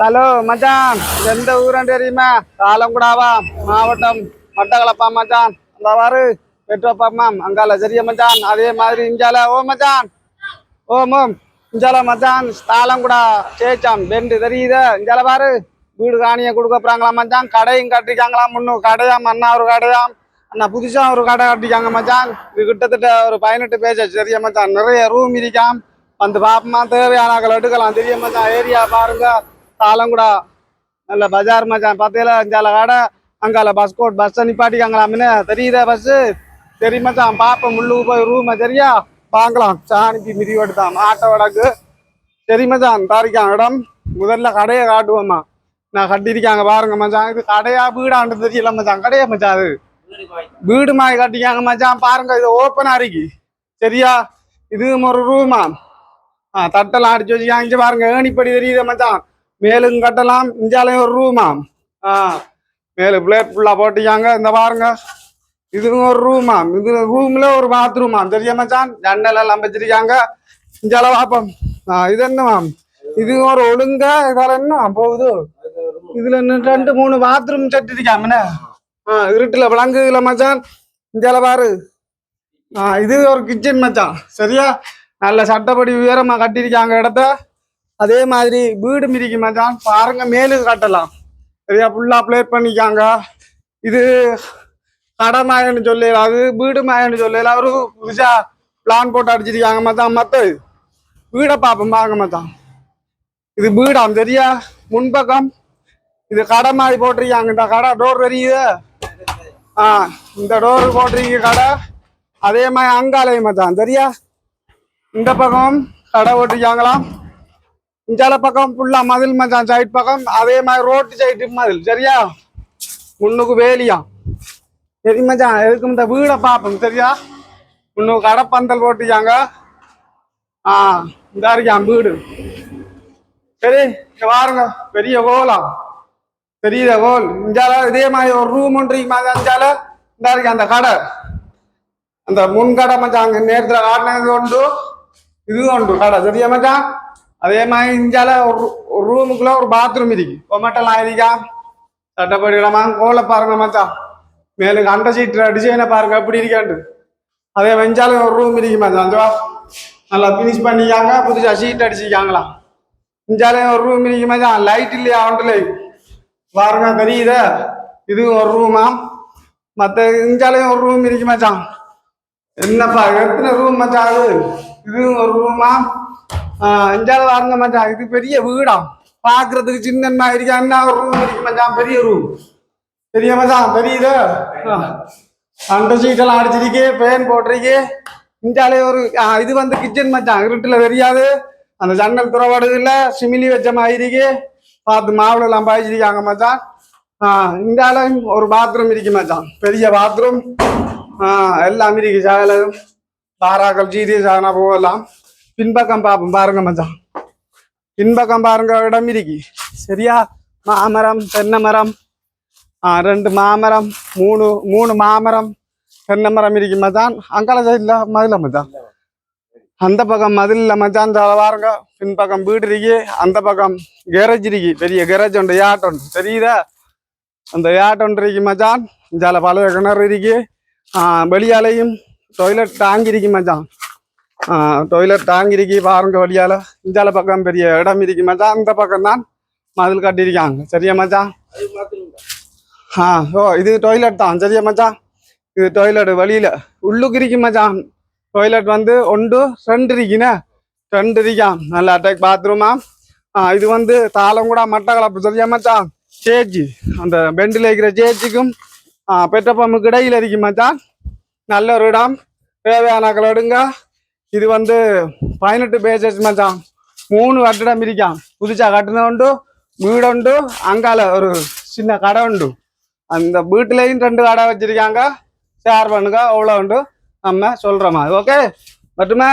Hello மச்சான். எந்த ஊரன் தெரியுமா? ஆலங்குடாவா மாவட்டம் மட்டக்களப்பா மச்சான். அந்த வாரு. பெட்ரோப்பாமாம் அங்கால சரியா மச்சான்? அதே மாதிரி இஞ்சால ஓ மச்சான். ஓம் ஓம் இஞ்சால மச்சான் தாளங்குடா சேச்சாம் பெண்டு தெரியுதா? இஞ்சால பாரு. வீடு காணியை கொடுக்க போறாங்களா மச்சான்? கடையும் கட்டிக்காங்களாம் முன்னும் கடையாம் அண்ணா ஒரு கடையாம். அண்ணா புதுசா ஒரு கடை கட்டிக்காங்க மச்சான். இது கிட்டத்தட்ட ஒரு பதினெட்டு பேஜ் சரியா மச்சான்? நிறைய ரூம் இருக்காம். வந்து பாப்பமா தேவையான எடுக்கலாம் தெரியும் மச்சான்? ஏரியா பாருங்க. தாளங்குடா நல்ல பஜார் மச்சான் பத்தையில அஞ்சால கடை அங்கால பஸ் கோட் பஸ் நிப்பாட்டிக்காங்களாம்னு தெரியுதா பஸ் சரி மச்சான் பாப்ப முள்ளுக்கு போய் ரூம் சரியா? பார்க்கலாம் சாணிக்கு மிதி தான் ஆட்டோ வடக்கு. சரி மச்சான் தாரிக்கான் இடம். முதல்ல கடையை காட்டுவோம்மா. நான் கட்டியிருக்காங்க பாருங்க மச்சான். இது கடையா வீடாண்டு தெரியல மச்சான். கடையா மச்சான் அது? வீடு மாதிரி கட்டிக்காங்க மச்சான். பாருங்க இது ஓப்பனா இருக்கு சரியா? இதுவும் ஒரு ரூமா ஆ தட்டெல்லாம் அடிச்சு வச்சுக்காங்க. இங்க பாருங்க ஏணிப்படி தெரியுது மச்சான். மேலும் கட்டலாம். இஞ்சாலையும் ஒரு ரூமா ஆ மேலே பிளேட் ஃபுல்லா போட்டிக்காங்க இந்த பாருங்க. இதுவும் ஒரு ரூமா இது ரூம்ல ஒரு பாத்ரூமா தெரிய மச்சான்? ஜன்னல் எல்லாம் வச்சிருக்காங்க. இஞ்சால பார்ப்போம். இது என்னமா இது ஒரு ஒழுங்கா இதால என்ன போகுது. இதுல ரெண்டு மூணு பாத்ரூம் செட் இருக்காமண்ணே ஆ இருட்டுல விளங்குதுல மச்சான். இஞ்சால பாரு. ஆ இது ஒரு கிச்சன் மச்சான். சரியா? நல்ல சட்டப்படி உயரமா கட்டியிருக்காங்க இடத்த. அதே மாதிரி வீடு மிதிக்கு மச்சான் பாருங்க மேலு கட்டலாம். சரியா? ஃபுல்லா பிளேட் பண்ணிக்காங்க. இது கடை மாயன்னு சொல்லல அது வீடு மாயன்னு சொல்லல அவரு புதுசா பிளான் போட்டு அடிச்சிருக்காங்க மச்சான். மத்த வீடை பார்ப்போம் பாருங்க மச்சான். இது வீடாம் சரியா? முன்பக்கம் இது கடை மாதிரி போட்டிருக்காங்க. இந்த கடை டோர் தெரியுது? ஆ இந்த டோர் போட்டிருக்க கடை அதே மாதிரி அங்காலயம் மச்சான். சரியா? இந்த பக்கம் கடை போட்டிருக்காங்களாம். இஞ்சால பக்கம் ஃபுல்லா மதில் மச்சான் சைட் பக்கம் அதே மாதிரி ரோட்டு சைடு மதில் சரியா? முன்னுக்கு வேலியா? சரி மச்சான் எதுக்கு இந்த வீடை பார்ப்போம் சரியா? முன்னுக்கு கடை பந்தல் போட்டுக்காங்க ஆ இந்த இருக்கான் வீடு. சரி பாருங்க பெரிய கோலா. பெரிய கோல். இஞ்சால இதே மாதிரி ஒரு ரூம் ஒன்று மாதிரி அஞ்சால இந்த இருக்கு அந்த கடை. அந்த முன்கடை மச்சான் அங்கே நேரத்தில் காட்டினது உண்டு. இது உண்டு கடை சரியா மச்சான்? அதே மாதிரி இஞ்சால ஒரு ஒரு ரூமுக்குள்ள ஒரு பாத்ரூம் இருக்கு பொமட்டெல்லாம் இருக்கா சட்டப்படி இடமா கோலை பாருங்க மச்சான் மேலும் அண்டை சீட்டு டிசைனை பாருங்க எப்படி இருக்காண்டு அதே வெஞ்சாலும் ஒரு ரூம் இருக்கு மச்சான் அந்த நல்லா ஃபினிஷ் பண்ணிக்காங்க புதுசா சீட் அடிச்சிருக்காங்களாம் இஞ்சாலே ஒரு ரூம் இருக்கு மச்சான் லைட் இல்லையா அவன்ட்டுல பாருங்க தெரியுத இது ஒரு ரூமா மற்ற இஞ்சாலையும் ஒரு ரூம் இருக்கு மச்சான் என்னப்பா எத்தனை ரூம் மச்சான் அது இதுவும் ஒரு ரூமா இஞ்சால பாருங்க மச்சான் இது பெரிய வீடா பாக்குறதுக்கு சின்ன இருக்கா என்ன ஒரு ரூம் இருக்கு மச்சான் பெரிய ரூம் பெரிய மச்சான் தெரியுதா அந்த சீட்டெல்லாம் அடிச்சிருக்கு பேன் போட்டிருக்கு இஞ்சாலே ஒரு இது வந்து கிச்சன் மச்சான் இருட்டுல தெரியாது அந்த ஜன்னல் துறவாடுது இல்ல சிமிலி வச்ச மாதிரி பார்த்து மாவுல எல்லாம் பாய்ச்சிருக்காங்க மச்சான் ஆஹ் இந்தால ஒரு பாத்ரூம் இருக்கு மச்சான் பெரிய பாத்ரூம் ஆஹ் எல்லாம் இருக்கு சாயல தாராக்கள் ஜீரிய ஆனா போகலாம் பின்பக்கம் பார்ப்போம் பாருங்க மச்சான். பின்பக்கம் பாருங்க இடம் இருக்கு. சரியா? மாமரம் தென்னை மரம் ஆஹ் ரெண்டு மாமரம் மூணு மூணு மாமரம் தென்னை மரம் இருக்கு மச்சான். அங்கால சைட்ல மதுல மச்சான். அந்த பக்கம் மதில்ல மச்சான். பாருங்க பின்பக்கம் வீடு இருக்கு. அந்த பக்கம் கேரேஜ் இருக்கு. பெரிய கேரேஜ் உண்டு யாட் உண்டு. தெரியுதா? அந்த யாட் ஒன்று இருக்கு மச்சான். இஞ்சால பழைய கிணறு இருக்கு. ஆஹ் வெளியாலையும் டொய்லெட் டாங்கி இருக்கு மச்சான். டொய்லெட் டாங்கி இருக்கு பாருங்க வழியால் இந்தால பக்கம் பெரிய இடம் இருக்கு மச்சான் அந்த பக்கம் தான் மதில் கட்டியிருக்காங்க சரியா மச்சான் ஆ ஓ இது டொய்லெட் தான் சரியா மச்சான் இது டொய்லெட் வழியில் உள்ளுக்கு இருக்கு மச்சான் டொய்லெட் வந்து ஒன்று ரெண்டு இருக்குண்ணே ரெண்டு இருக்கான் நல்ல அட்டாக் பாத்ரூமா இது வந்து தாளங்குடா மட்டக்களப்பு சரியா மச்சான் சேஜி அந்த பெண்டில் இருக்கிற சேஜிக்கும் பெற்ற பம்புக்கு இடையில் இருக்கு மச்சான் நல்ல ஒரு இடம் தேவையான கலடுங்க இது வந்து பதினெட்டு பேஜஸ் மச்சான் மூணு கட்டிடம் இருக்கான் புதுசா கட்டின உண்டு வீடு உண்டு அங்கால ஒரு சின்ன கடை உண்டு. அந்த வீட்டுலயும் ரெண்டு கடை வச்சிருக்காங்க. ஷேர் பண்ணுங்க அவ்வளோ உண்டு. நம்ம சொல்றோமா ஓகே மட்டுமே